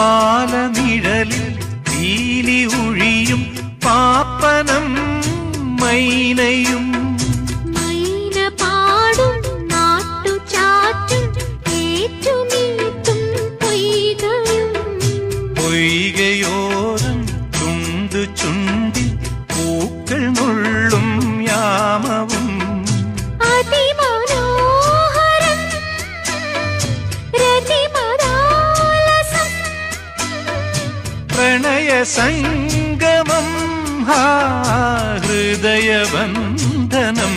പാലനിഴലിൽ തീലി ഉഴിയും പാപ്പനം മൈനയും. പൊയ്കയോരം ചുണ്ടു ചുണ്ടി പൂക്കൾ നുള്ളു ಪ್ರಣಯ ಸಂಗಮಂ ಹೃದಯ ಬಂಧನಂ